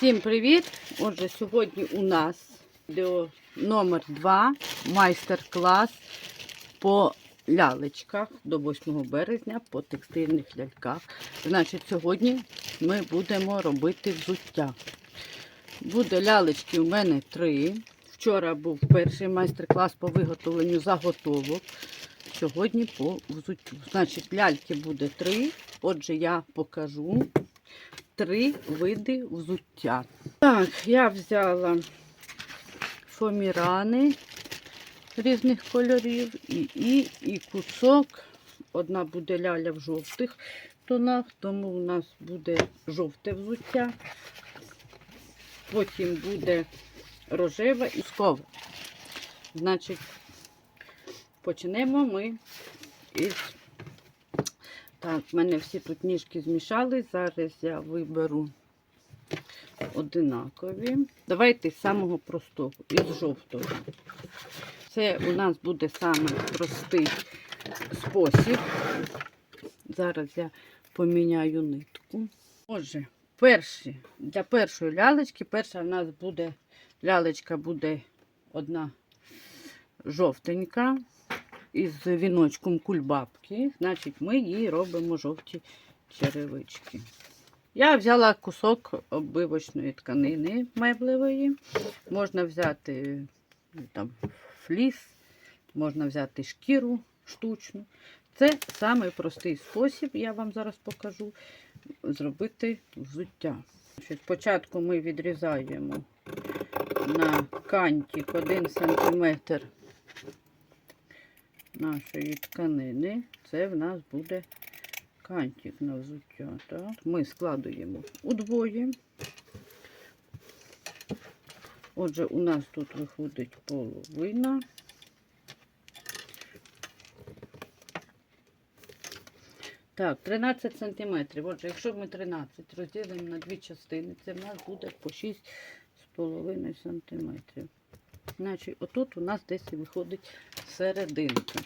Всім привіт! Отже, сьогодні у нас відео номер 2 майстер-клас по лялечках до 8 березня по текстильних ляльках. Значить, сьогодні ми будемо робити взуття. Буде лялечки у мене три. Вчора був перший майстер-клас по виготовленню заготовок. Сьогодні по взуттю. Значить, ляльки буде три. Отже, я покажу три види взуття. Так, я взяла фомірани різних кольорів і, і, і кусок. Одна буде ляля в жовтих тонах, тому у нас буде жовте взуття. Потім буде рожеве і скове. Значить, почнемо ми із так, в мене всі тут ніжки змішали. Зараз я виберу одинакові. Давайте з самого простого, із жовтого. Це у нас буде самий простий спосіб. Зараз я поміняю нитку. Отже, перші, для першої лялечки, перша в нас буде лялечка буде одна жовтенька із віночком кульбабки, значить, ми їй робимо жовті черевички. Я взяла кусок оббивочної тканини меблевої. Можна взяти ну, там, фліс, можна взяти шкіру штучну. Це самий простий спосіб, я вам зараз покажу, зробити взуття. Спочатку ми відрізаємо на кантик 1 см нашої тканини. Це в нас буде кантик на взуття. Так? Ми складуємо удвоє. Отже, у нас тут виходить половина. Так, 13 сантиметрів. Отже, якщо ми 13 розділимо на дві частини, це в нас буде по 6,5 сантиметрів. Значить, отут у нас десь виходить серединка,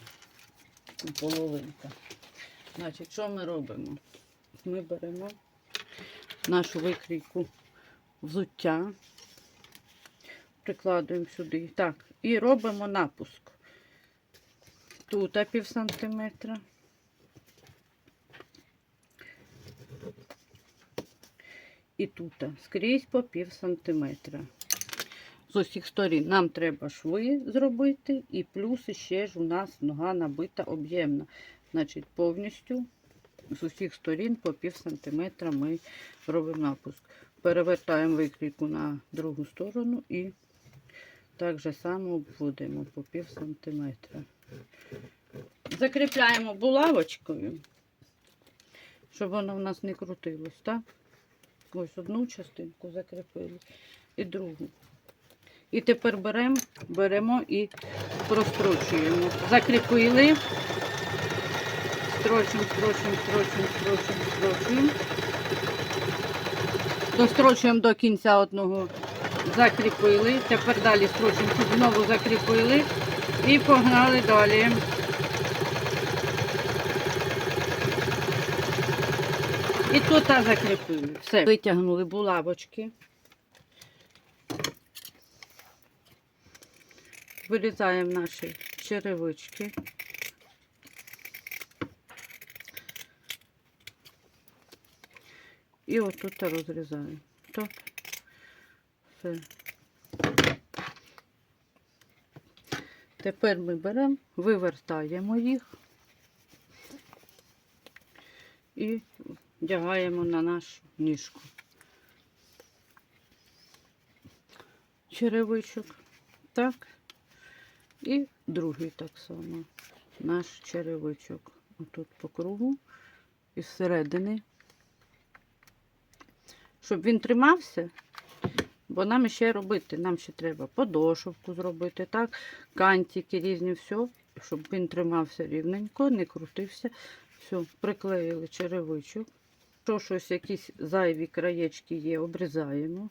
половинка. Значить, що ми робимо? Ми беремо нашу викрійку взуття, прикладуємо сюди. Так, і робимо напуск. Тут пів сантиметра. І тут скрізь по пів сантиметра з усіх сторін. Нам треба шви зробити, і плюс ще ж у нас нога набита об'ємна. Значить, повністю з усіх сторін по пів сантиметра ми робимо напуск. Перевертаємо викрійку на другу сторону і так же само обводимо по пів сантиметра. Закріпляємо булавочкою, щоб воно в нас не крутилось, так? Ось одну частинку закріпили і другу. І тепер беремо, беремо і прострочуємо. Закріпили. Строчимо, строчимо, строчимо, строчимо, строчимо. Дострочуємо до кінця одного. Закріпили. Тепер далі строчимо, тут знову закріпили і погнали далі. І тут закріпили. Все. Витягнули булавочки. Вирізаємо наші черевички. І отут розрізаємо. Так. Все. Тепер ми беремо, вивертаємо їх і вдягаємо на нашу ніжку. Черевичок. Так. І другий так само. Наш черевичок. Отут по кругу і зсередини. Щоб він тримався, бо нам ще робити, нам ще треба подошовку зробити, так, кантики різні, все, щоб він тримався рівненько, не крутився. Все, приклеїли черевичок. Якщо щось, якісь зайві краєчки є, обрізаємо.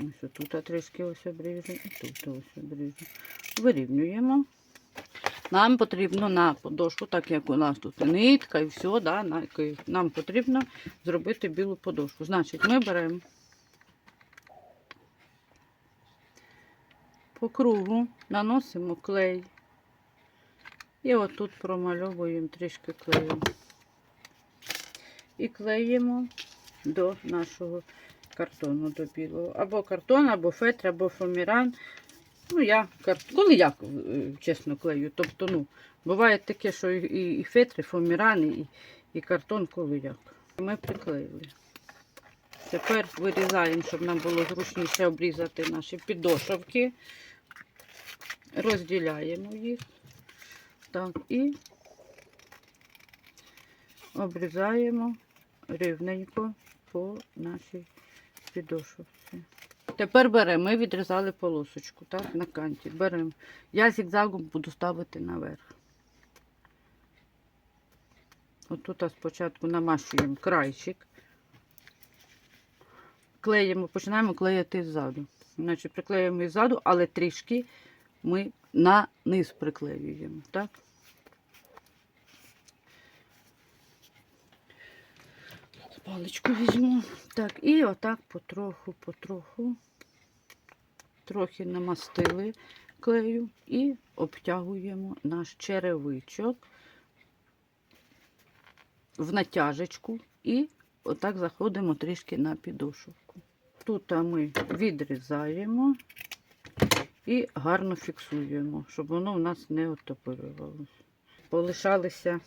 Ось тут трішки ось обріжу, і тут ось обріжу. Вирівнюємо. Нам потрібно на подошву, так як у нас тут нитка і все, да, нам потрібно зробити білу подошву. Значить, ми беремо по кругу, наносимо клей. І отут промальовуємо трішки клею. І клеїмо до нашого картону, до білого. Або картон, або фетр, або фоміран. Ну, я кар- коли я е, чесно клею. Тобто, ну, буває таке, що і, і, і фетри, фомірани, і, і картон, коли як. Ми приклеїли. Тепер вирізаємо, щоб нам було зручніше обрізати наші підошовки. Розділяємо їх. Так, і обрізаємо рівненько по нашій підошовці. Тепер беремо, ми відрізали полосочку, так, на канті. Беремо. Я зігзагом буду ставити наверх. Отут спочатку намащуємо крайчик. Клеїмо, починаємо клеїти ззаду. Значить, приклеюємо ззаду, але трішки ми на низ приклеюємо, так? Паличку візьму. Так, і отак потроху, потроху, трохи намастили клею і обтягуємо наш черевичок в натяжечку і отак заходимо трішки на підошивку. Тут ми відрізаємо і гарно фіксуємо, щоб воно в нас не отопирювалося. Полишалися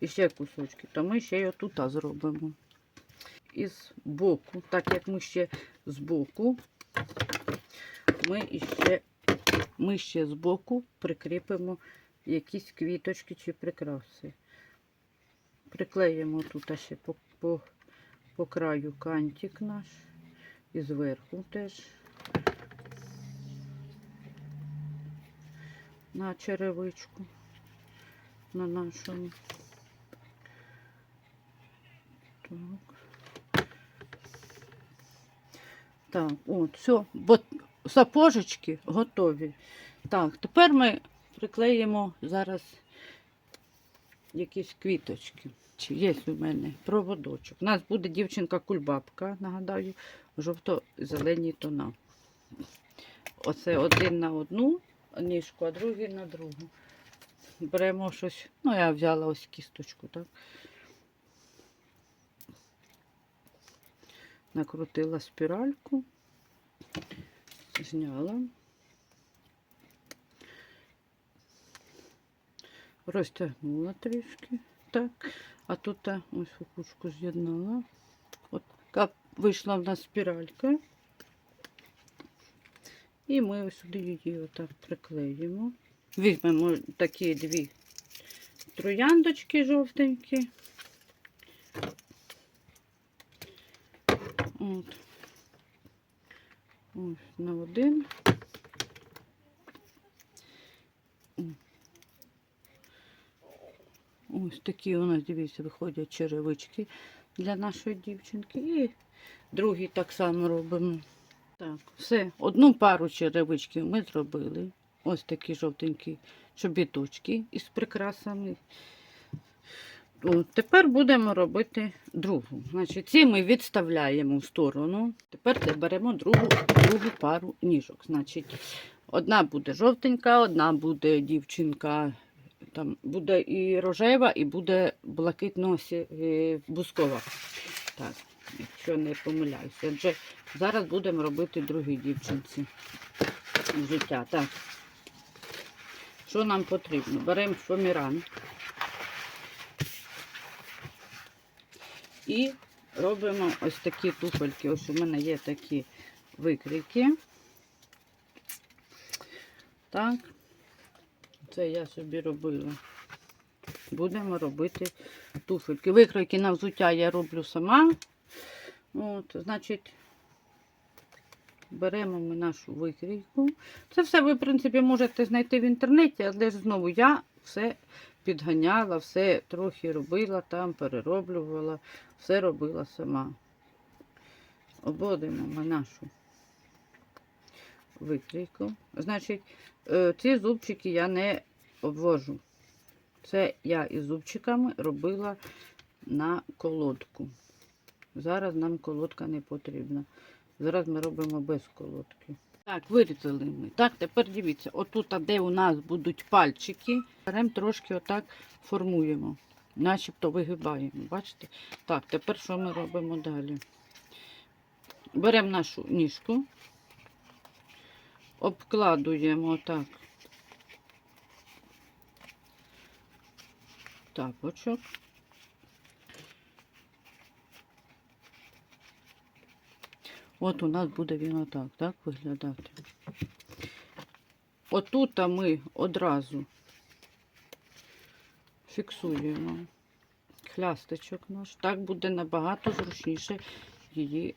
іще кусочки, то ми ще й отута зробимо. Із боку, так як ми ще з боку, ми іще, ми ще з боку прикріпимо якісь квіточки чи прикраси. Приклеїмо тут ще по, по, по краю кантик наш і зверху теж на черевичку на нашому. Так. Так, от, все, бо сапожечки готові. Так, тепер ми приклеїмо зараз якісь квіточки. Чи є у мене проводочок. У нас буде дівчинка-кульбабка, нагадаю, жовто-зелені тона. Оце один на одну ніжку, а другий на другу. Беремо щось. Ну, я взяла ось кісточку, так. Накрутила спіральку, зняла. Розтягнула трішки. Так. А тут ось у кучку з'єднала. От така вийшла в нас спіралька. І ми ось сюди її отак приклеїмо. Візьмемо такі дві трояндочки жовтенькі. От. Ось на один. Ось такі у нас, дивіться, виходять черевички для нашої дівчинки. І другий так само робимо. Так, все, одну пару черевичків ми зробили. Ось такі жовтенькі чобіточки із прикрасами. От, тепер будемо робити другу. Значить, ці ми відставляємо в сторону. Тепер беремо другу, другу пару ніжок. Значить, одна буде жовтенька, одна буде дівчинка. Там буде і рожева, і буде блакитно бускова. Так, якщо не помиляюся. Отже, зараз будемо робити другій дівчинці життя. Так. Що нам потрібно? Беремо фоміран і робимо ось такі туфельки. Ось у мене є такі викрики. Так, це я собі робила. Будемо робити туфельки. Викройки на взуття я роблю сама. От, значить, беремо ми нашу викрійку. Це все ви, в принципі, можете знайти в інтернеті, але ж знову я все підганяла, все трохи робила там, перероблювала, все робила сама. Обводимо ми нашу викрійку. Значить, Е, Ці зубчики я не обвожу. Це я із зубчиками робила на колодку. Зараз нам колодка не потрібна. Зараз ми робимо без колодки. Так, вирізали ми. Так, тепер дивіться, отут, де у нас будуть пальчики, беремо трошки отак формуємо, начебто вигибаємо. Бачите? Так, тепер що ми робимо далі? Беремо нашу ніжку, обкладуємо отак тапочок. От у нас буде він отак, так виглядати. Отут ми одразу фіксуємо хлястичок наш. Так буде набагато зручніше її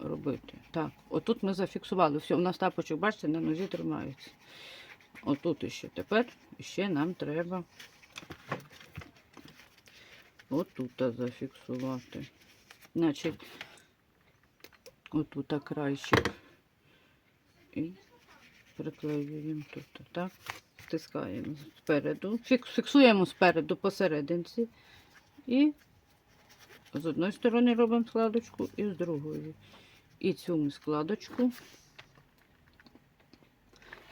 робити. Так, отут ми зафіксували. Все, у нас тапочок, бачите, на нозі тримається. Отут іще. Тепер ще нам треба отут зафіксувати. Значить, отут крайчик. І приклеюємо тут, так? Стискаємо спереду. Фіксуємо спереду посерединці. І з одної сторони робимо складочку, і з другої. І цю ми складочку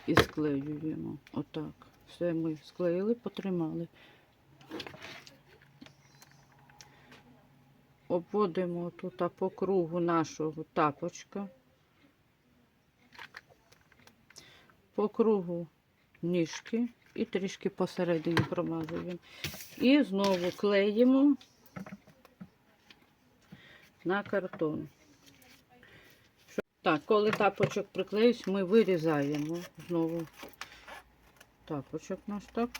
і склеюємо. Отак. Все ми склеїли, потримали. Обводимо тут по кругу нашого тапочка. По кругу ніжки і трішки посередині промазуємо. І знову клеїмо на картон. Так, коли тапочок приклеюсь, ми вирізаємо знову тапочок наш так,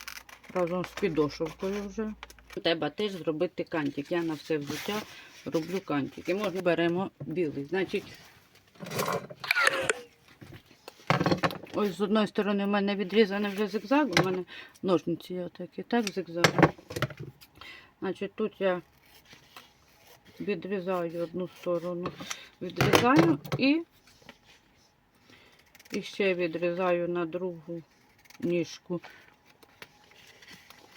разом з підошовкою вже. Треба теж зробити кантик. Я на все взуття роблю кантик. І можна беремо білий. Значить, ось з одної сторони в мене відрізане вже зигзаг, у мене ножниці отакі, так, зигзаг. Значить, тут я відрізаю одну сторону, відрізаю і, і ще відрізаю на другу ніжку.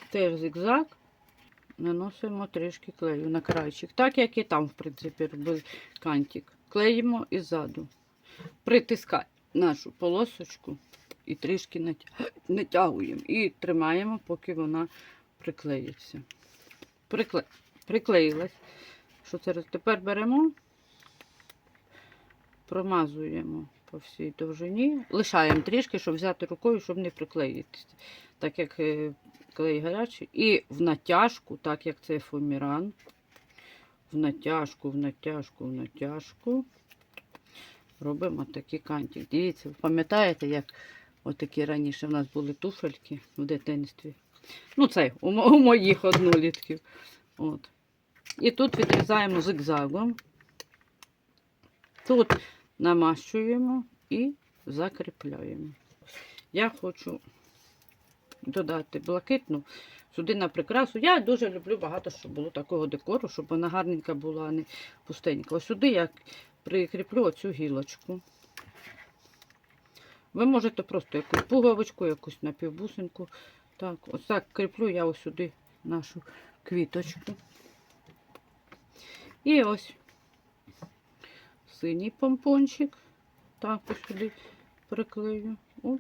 Теж зигзаг. Наносимо трішки клею на крайчик. Так, як і там, в принципі, робили кантик. Клеїмо і ззаду. Притискаємо нашу полосочку і трішки натягуємо. І тримаємо, поки вона приклеїться. Прикле... Приклеїлась. Що це? Тепер беремо, промазуємо по всій довжині, лишаємо трішки, щоб взяти рукою, щоб не приклеїтися. Так як е, клей гарячий. І в натяжку, так як це фуміран. В натяжку, в натяжку, в натяжку. Робимо такий кантик. Дивіться, ви пам'ятаєте, як отакі раніше в нас були туфельки в дитинстві? Ну, це у, у моїх однолітків. От. І тут відрізаємо зигзагом. Тут намащуємо і закріпляємо. Я хочу додати блакитну сюди на прикрасу. Я дуже люблю багато, щоб було такого декору, щоб вона гарненька була, а не пустенька. Ось сюди я прикріплю оцю гілочку. Ви можете просто якусь пуговичку, якусь напівбусинку. Так, ось так кріплю я ось сюди нашу квіточку. І ось синій помпончик. Так, ось сюди приклею. Оп.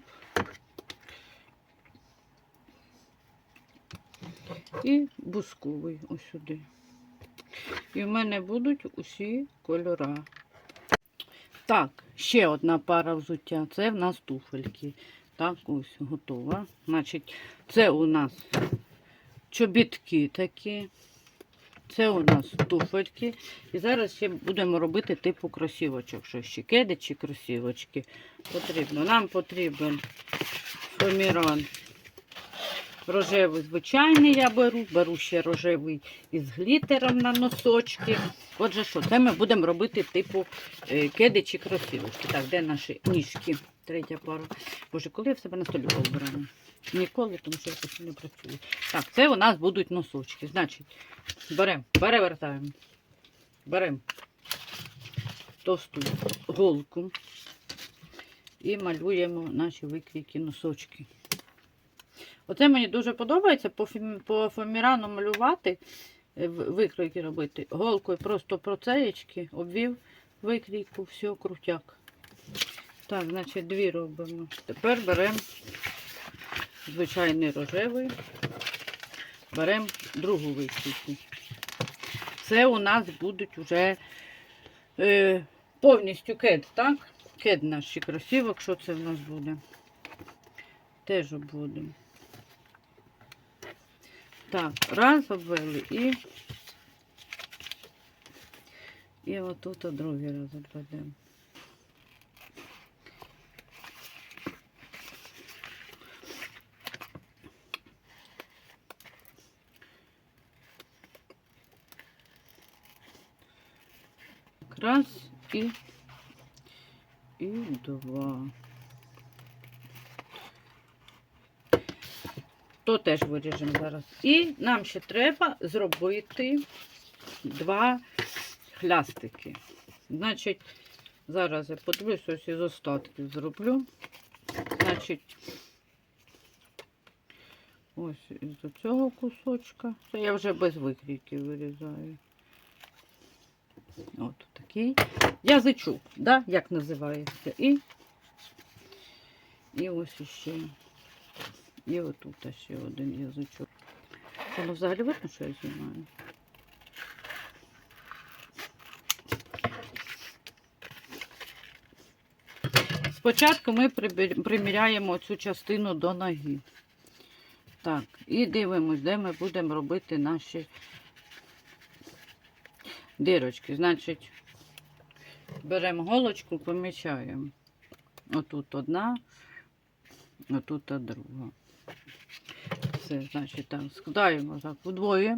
І бусковий ось сюди. І в мене будуть усі кольора. Так, ще одна пара взуття. Це в нас туфельки. Так, ось готова. Значить, це у нас чобітки такі. Це у нас туфельки. І зараз ще будемо робити типу кросівочок. Що ще кеди чи кросівочки потрібно. Нам потрібен фоміран Рожевий звичайний я беру, беру ще рожевий із глітером на носочки. Отже, що, це ми будемо робити типу е, кеди чи кросівочки. Так, де наші ніжки? Третя пара. Боже, коли я в себе на столі обираю? Ніколи, тому що я постійно працюю. Так, це у нас будуть носочки. Значить, беремо, перевертаємо. Беремо товсту голку і малюємо наші викрійки носочки. Оце мені дуже подобається по, по фомірану малювати, е, робити. Голкою просто процеєчки, обвів викрійку, все, крутяк. Так, значить, дві робимо. Тепер беремо звичайний рожевий, беремо другу викрійку. Це у нас будуть вже е, повністю кед, так? Кед наш ще красивок, що це в нас буде? Теж обводимо. Так, раз обвели і. І отут другий раз обведемо. Раз і, і два. То теж виріжемо зараз. І нам ще треба зробити два хлястики. Значить, зараз я подивлюсь, ось із остатків зроблю. Значить, ось із цього кусочка. Це я вже без викрійки вирізаю. От такий. Язичок, да? як називається. І, і ось іще. І отут ще один язичок. Воно взагалі видно, що я знімаю? Спочатку ми приміряємо цю частину до ноги. Так, і дивимось, де ми будемо робити наші дирочки. Значить, беремо голочку, помічаємо. Отут одна, отут друга. Все, значить, так, складаємо так вдвоє.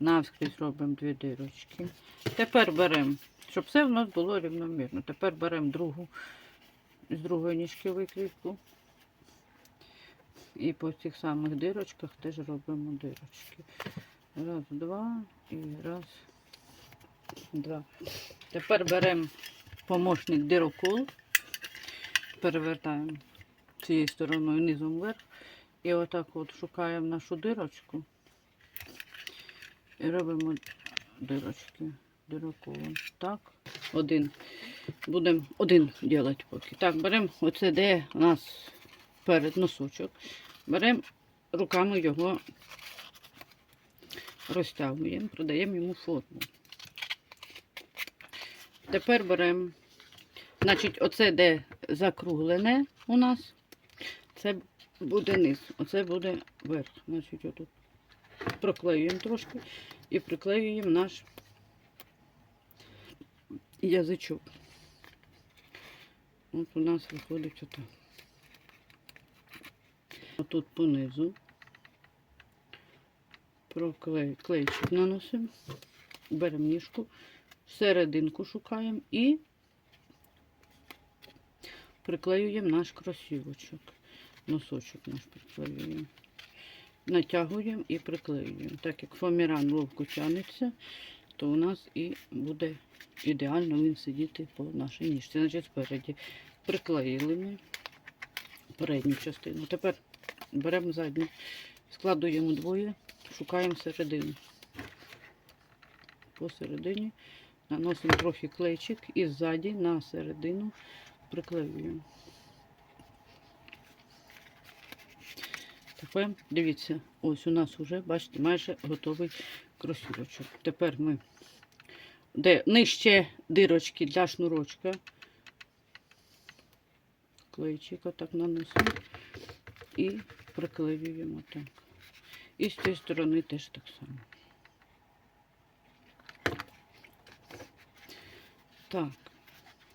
Навскрізь робимо дві дирочки. Тепер беремо, щоб все в нас було рівномірно. Тепер беремо другу, з другої ніжки викрійку. І по цих самих дирочках теж робимо дирочки. Раз, два і раз, два. Тепер беремо помощник дирокол, перевертаємо цією стороною низом вверх. І отак от шукаємо нашу дирочку. І робимо дирочки дироколом. Так, один. Будемо один робити поки. Так, беремо оце, де у нас перед носочок. Беремо руками його розтягуємо, продаємо йому форму. Тепер беремо, значить, оце де закруглене у нас, це буде низ, оце буде верх. Значить, отут проклеюємо трошки і приклеюємо наш язичок. От у нас виходить отак. Отут понизу проклей, клейчик наносимо, беремо ніжку, серединку шукаємо і приклеюємо наш кросівочок. Носочок наш приклеюємо. Натягуємо і приклеюємо. Так як фоміран ловко тягнеться, то у нас і буде ідеально він сидіти по нашій ніжці. Значить, спереді приклеїли ми передню частину. Тепер беремо задню, складуємо двоє, шукаємо середину. Посередині наносимо трохи клейчик і ззаді на середину приклеюємо. Тепер дивіться, ось у нас вже, бачите, майже готовий кросівочок. Тепер ми, де нижче дирочки для шнурочка, клейчик отак наносимо і приклеюємо так. І з цієї сторони теж так само. Так,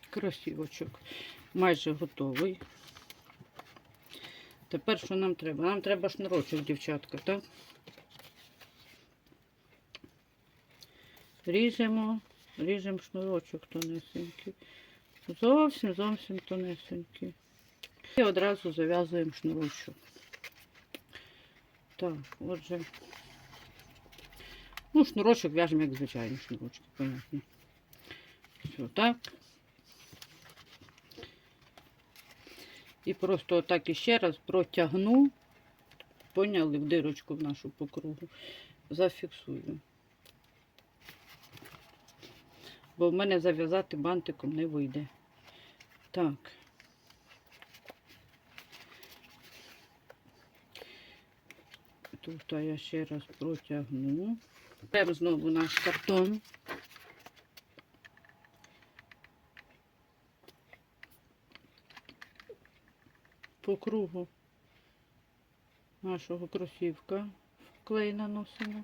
кросівочок майже готовий. Тепер що нам треба? Нам треба шнурочок, дівчатка, так? Ріжемо, ріжемо шнурочок тонесенький. Зовсім зовсім тонесенький. І одразу зав'язуємо шнурочок. Так, отже. Ну, шнурочок в'яжемо, як звичайні шнурочки, понятно. Все так. І просто отак іще раз протягну, поняли, в дирочку в нашу по кругу, зафіксую. Бо в мене зав'язати бантиком не вийде. Так. Тут я ще раз протягну. Беремо знову наш картон. По кругу нашого кросівка клей наносимо.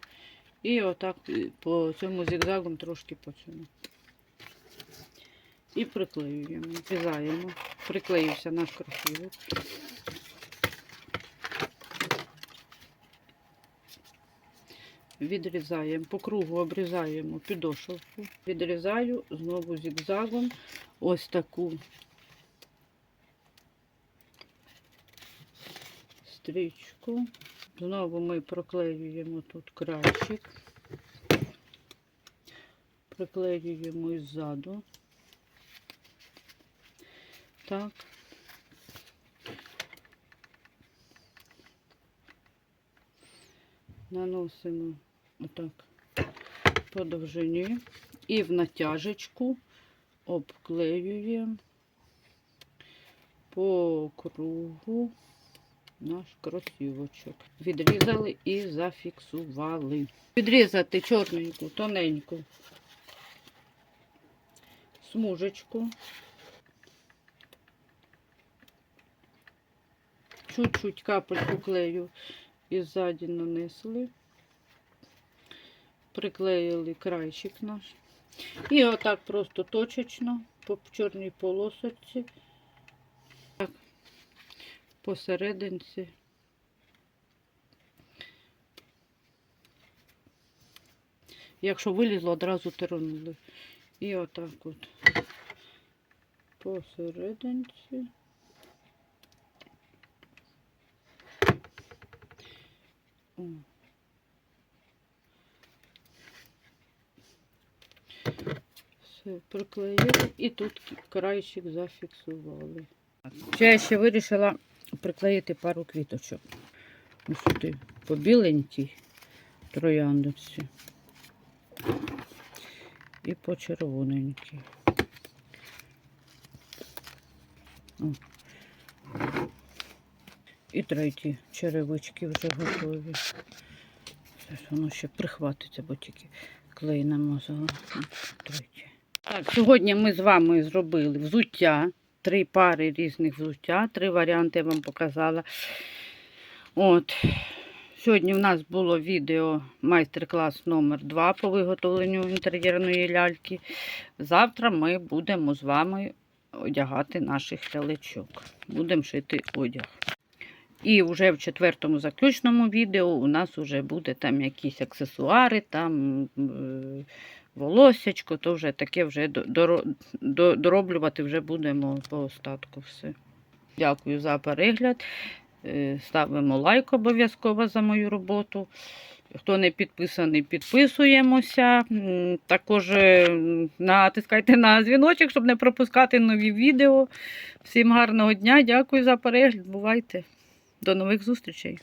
І отак по цьому зігзагом трошки по цьому. І приклеюємо, в'язаємо. Приклеївся наш кросівок. Відрізаємо, по кругу обрізаємо підошовку. Відрізаю знову зігзагом ось таку стрічку. Знову ми проклеюємо тут кращик. Приклеюємо іззаду. Так. Наносимо отак по довжині і в натяжечку обклеюємо по кругу наш кросівочок. Відрізали і зафіксували. Відрізати чорненьку, тоненьку смужечку. Чуть-чуть капельку клею і ззаді нанесли. Приклеїли крайчик наш. І отак просто точечно по чорній полосочці. Посерединці. Якщо вилізло, одразу тирнули. І отак от посерединці. О. Все, приклеїли і тут крайчик зафіксували. Я ще вирішила приклеїти пару квіточок. Ось сюди по біленькій трояндочці і по червоненькій. О. І треті черевички вже готові. Зараз воно ще прихватиться, бо тільки клей намазала. Треті. Так, сьогодні ми з вами зробили взуття. Три пари різних взуття, три варіанти я вам показала. От. Сьогодні в нас було відео майстер-клас номер 2 по виготовленню інтер'єрної ляльки. Завтра ми будемо з вами одягати наших лялечок. Будемо шити одяг. І вже в четвертому заключному відео у нас вже буде там якісь аксесуари, там волосячко, то вже таке вже до- доро- до- дороблювати вже будемо по остатку все. Дякую за перегляд. Е, Ставимо лайк обов'язково за мою роботу. Хто не підписаний, підписуємося. Також е, натискайте на дзвіночок, щоб не пропускати нові відео. Всім гарного дня, дякую за перегляд. Бувайте. До нових зустрічей.